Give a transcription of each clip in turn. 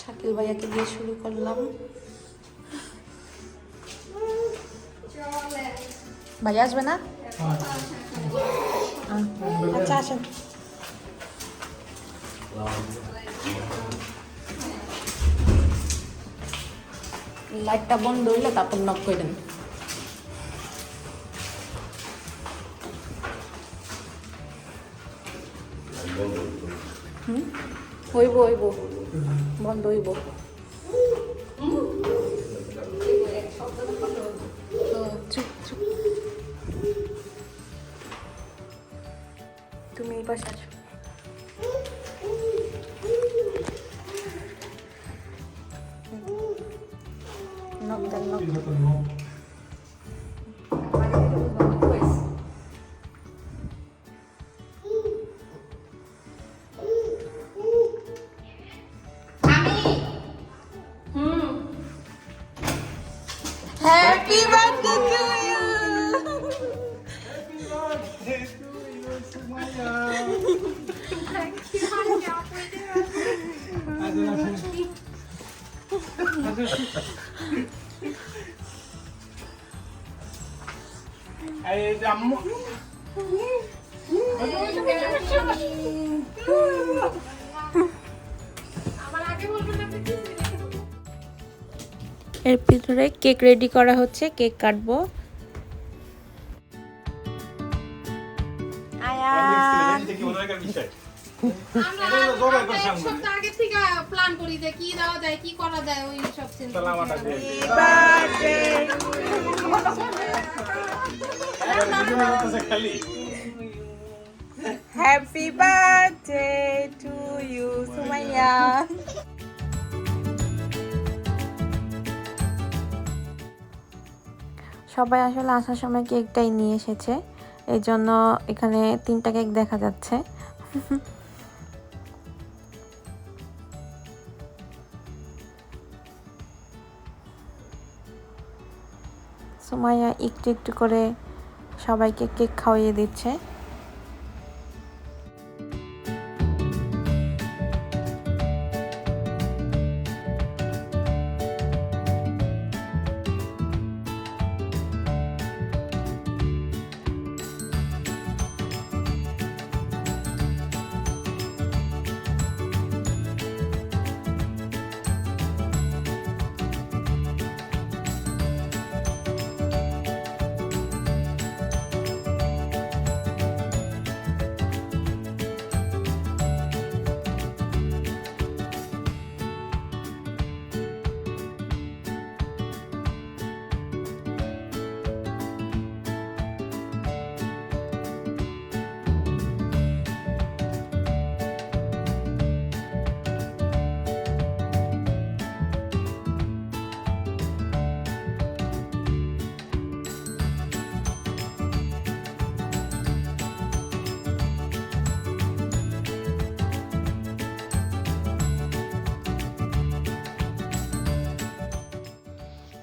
শাকিল ভাইয়াকে দিয়ে শুরু করলাম। ভাই আসবে না? আচ্ছা আসেন। লাইটটা বন্ধ হইলে তারপর নক করে দেন। হইব হইব। বন্ধ হইব ও, চুপ চুপ তুমি এই পাশে আসো knock then knock Happy birthday to you! Happy birthday to you, Sumaya! Thank you, Maya. Aduh, aduh. Aduh. Ayo, jamu. সপ্তাহ আগে কেক প্ল্যান করি যে কি দেওয়া যায় কি করা যায় ওই সবাই আসলে আসার সময় কেকটাই নিয়ে এসেছে। এই জন্য এখানে তিনটা কেক দেখা যাচ্ছে। সুমাইয়া একটু একটু করে সবাইকে কেক খাওয়িয়ে দিচ্ছে।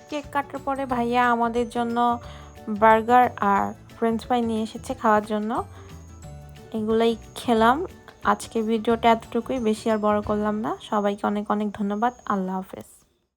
কেক কাটার পরে ভাইয়া আমাদের জন্য বার্গার আর ফ্রেঞ্চ ফ্রাই নিয়ে এসেছে খাওয়ার জন্য। এগুলাই খেলাম। আজকে ভিডিওটা এতটুকুই। বেশি আর বড় করলাম না। সবাইকে অনেক অনেক ধন্যবাদ। আল্লাহ হাফেজ।